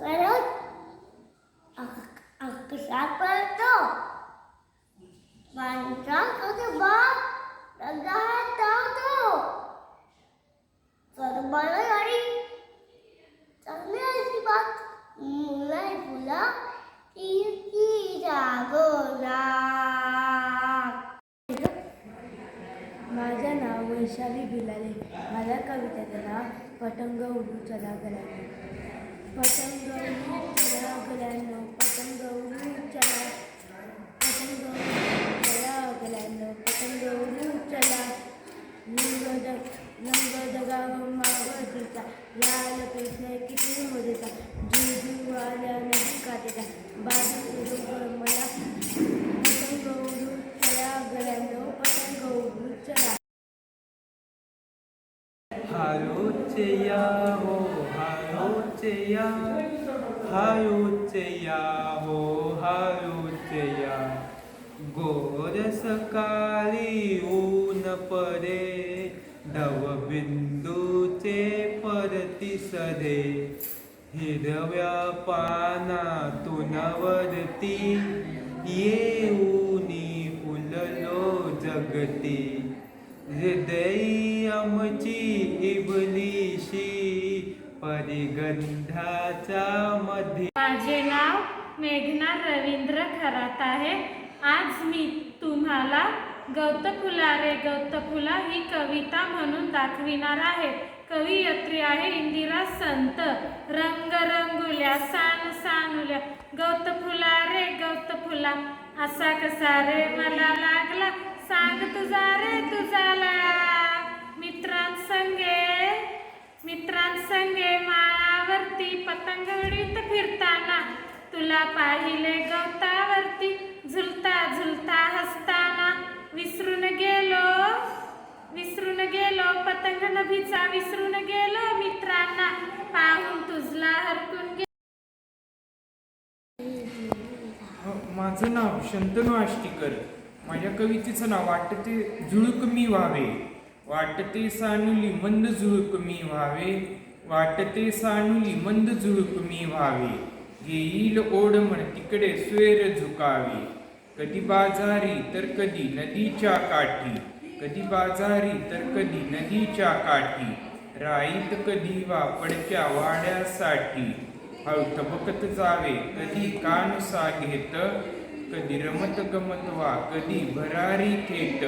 परत अक्षरात पडतो माणसा कधी बाप रंगात धावतो तर बरं गाडी चांगली अशी बात. मुलाय फुलं ती ती माझं नाव वैशाली बिलाले. माझ्या कवितेचं नाव पटंग उडू चला गला पतंग उडू चला चला पतंग उडू चला चला रंग जग रंग जगाव लाल कृष्ण किती मोदीचा जीव आल्या नदी काठीचा बाजू उडू मला पतंग उडू चला गल्यानं पतंग उडू चला हो गोर सकाळी ऊन पडे दवबिंदूचे परती सरे। हिरव्या पानातून वरती येऊनी फुललो जगती। हृदयी आमची इबलीशी परिगंधाच्या मध्ये माझे नाव मेघना रवींद्र खरात आहे. आज मी तुम्हाला गौतफुला रे गौतफुला ही कविता म्हणून दाखविणार आहे. कवयित्री आहे इंदिरा संत. रंग रंगुल्या सान सानुल्या. गौतफुला रे गौतफुला असा कसा रे मला लागला? सांग तुझा माळावरती पतंग उडीत फिरताना तुला पाहिले गवतावरती झुलता झुलता हसताना. विसरून गेलो विसरून गेलो पतंग नभीचा विसरून गेलो मित्रांना. पाहून तुझला हरकून गेलो हो, माझं नाव शंतनू आष्टीकर. माझ्या कवितेचं नाव वाटते झुळूक मी व्हावे. वाटते सानुली मंद झुळूक मी व्हावे. वाटते सानुली मंद झुळूक मी व्हावे. घेईल ओढमण तिकडे स्वेर झुकावे. कधी बाजारी तर कधी नदीच्या काठी. कधी बाजारी तर कधी नदीच्या काठी. राईत कधी वा पडक्या वाड्यासाठी. हळू थबकत जावे कधी कान सा घेत कधी रमत गमत वा कधी भरारी थेट.